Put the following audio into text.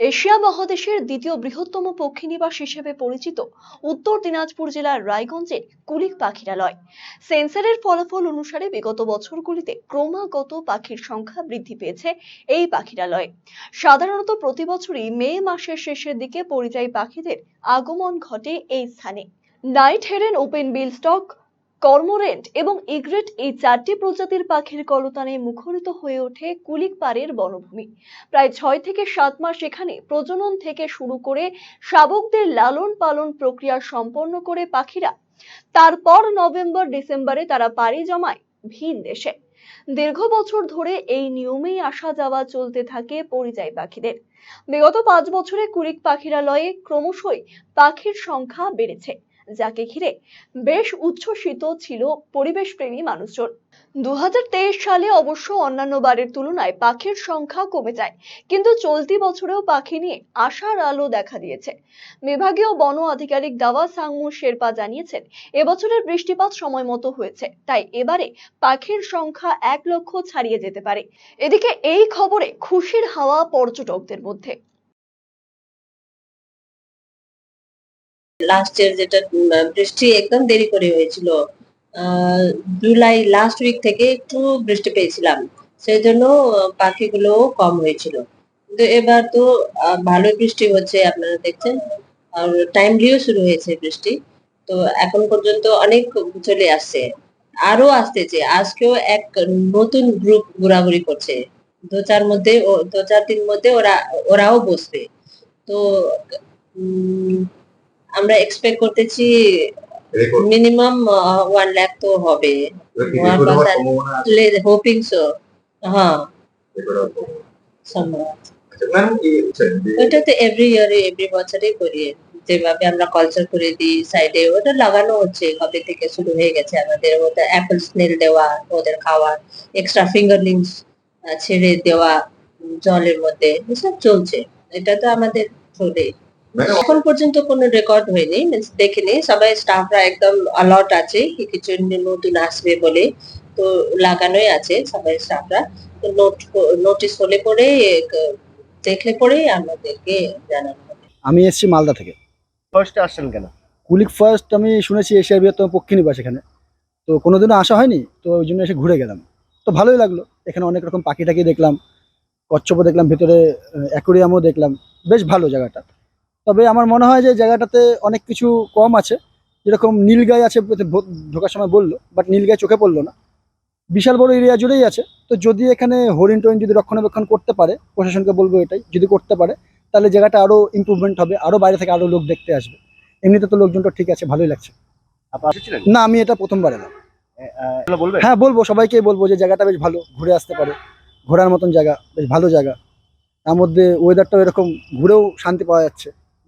Asia মহাদেশের দ্বিতীয় বৃহত্তম পক্ষী নিবাস হিসেবে পরিচিত উত্তর দিনাজপুর জেলার রায়গঞ্জের কুলিক পাখিরালয়। সেন্সারের ফলাফল অনুসারে বিগত বছরগুলিতে ক্রমাগত পাখির সংখ্যা বৃদ্ধি পেয়েছে এই পাখিরালয়ে। সাধারণত প্রতি বছরই মে মাসের শেষের দিকে পরিযায়ী পাখিদের আগমন ঘটে এই স্থানে। Night heron open bill stork cormorant এবং ইগ্রেট এই চারটি প্রজাতির পাখির কলতানে মুখরিত হয়ে ওঠে কুলিক পাড়ের বনভূমি। প্রায় ছয় থেকে সাত মাস এখানে প্রজনন থেকে শুরু করে শাবকদের লালন পালন প্রক্রিয়া সম্পন্ন করে পাখিরা। তারপর নভেম্বর ডিসেম্বরে তারা পাড়ি জমায় ভিন দেশে। দীর্ঘ বছর ধরে এই নিয়মেই আসা যাওয়া চলতে থাকে পরিযায়ী পাখিদের। বিগত পাঁচ বছরে কুলিক পাখিরালয়ে ক্রমশই পাখির সংখ্যা বেড়েছে। যাকে ঘিরে বেশ উচ্ছ্বসিত ছিল পরিবেশপ্রেমী মানুষজন। দু সালে অবশ্য অন্যান্য বারের তুলনায় পাখির সংখ্যা কমে যায়, কিন্তু চলতি বছরেও পাখি নিয়ে আশার আলো দেখা দিয়েছে। বিভাগীয় বন আধিকারিক দাওয়া সাংমু শেরপা জানিয়েছেন, এবছরের বৃষ্টিপাত সময় মতো হয়েছে, তাই এবারে পাখির সংখ্যা এক লক্ষ ছাড়িয়ে যেতে পারে। এদিকে এই খবরে খুশির হাওয়া পর্যটকদের মধ্যে। লাস্ট ইয়ার যেটা বৃষ্টি একদম দেরি করে হয়েছিল। জুলাই লাস্ট উইক থেকে একটু বৃষ্টি পেয়েছিলাম। সেই জন্য পাখিগুলো কম হয়েছিল। কিন্তু এবার তো ভালো বৃষ্টি হচ্ছে, আপনারা দেখছেন। আর টাইমলিও শুরু হয়েছে বৃষ্টি। তো এখন পর্যন্ত অনেক চলে আসছে। আরও আসতেছে। আজকেও এক নতুন গ্রুপ ঘোরাঘুরি করছে। দু চার মধ্যে দু চার দিন মধ্যে ওরা, ওরাও বসবে। তো আমরা এক্সপেক্ট করতেছি মিনিমাম ওয়ান লাখ তো হবে। হোপিং সো হ্যাঁ। সম্ভব আচ্ছা ওটা তো এভরি ইয়ারে এভরি বছরই করি। যেভাবে আমরা কালচার করে দিই সাইডে ওটা লাগানো হচ্ছে। কবে থেকে শুরু হয়ে গেছে আমাদের? ওটা অ্যাপেল স্নেল দেওয়া ওদের খাওয়া এক্সট্রা ফিঙ্গারলিংস ছেড়ে দেওয়া জলের মধ্যে। এসব চলছে। এটা তো আমাদের চলে ম্যাডাম এখন পর্যন্ত কোনো রেকর্ড হয়নি দেখিনি। সবাই স্টাফরা একদম অলর্ট আছে কি কিছু নতুন আসবে বলে। তো লাগানোই আছে সবাই স্টাফরা তো নোট নোটিশ হলে পরে দেখলে পরেই আমাদেরকে জানানো হবে। আমি এসেছি মালদা থেকে। ফার্স্ট আসছেন কেন? কুলিক ফার্স্ট আমি শুনেছি এশিয়ার বৃহত্তম পক্ষী নিবাস এখানে। তো কোনোদিনও আসা হয়নি তো ওই জন্য এসে ঘুরে গেলাম। তো ভালোই লাগল এখানে অনেক রকম পাখি টাকি দেখলাম কচ্ছপও দেখলাম ভেতরে অ্যাকোরিয়ামও দেখলাম। বেশ ভালো জায়গাটা। তবে আমার মনে হয় যে জায়গাটাতে অনেক কিছু কম আছে। যেরকম নীলগাই আছে ঢোকার সময় বলল বাট নীলগাই চোখে পড়ল না। বিশাল বড় এরিয়া জুড়েই আছে। তো যদি এখানে হরিণ টরিণ যদি রক্ষণাবেক্ষণ করতে পারে প্রশাসনকে বলব এটাই যদি করতে পারে তাহলে জায়গাটা আরও ইম্প্রুভমেন্ট হবে আরও বাইরে থেকে আরও লোক দেখতে আসবে। এমনিতে তো লোকজনটা ঠিক আছে ভালোই লাগছে। না আমি এটা প্রথমবার এলাম হ্যাঁ বলব সবাইকে বলব যে জায়গাটা বেশ ভালো ঘুরে আসতে পারে। ঘোরার মতন জায়গা বেশ ভালো জায়গা। তার মধ্যে ওয়েদারটাও এরকম ঘুরেও শান্তি পাওয়া যাচ্ছে।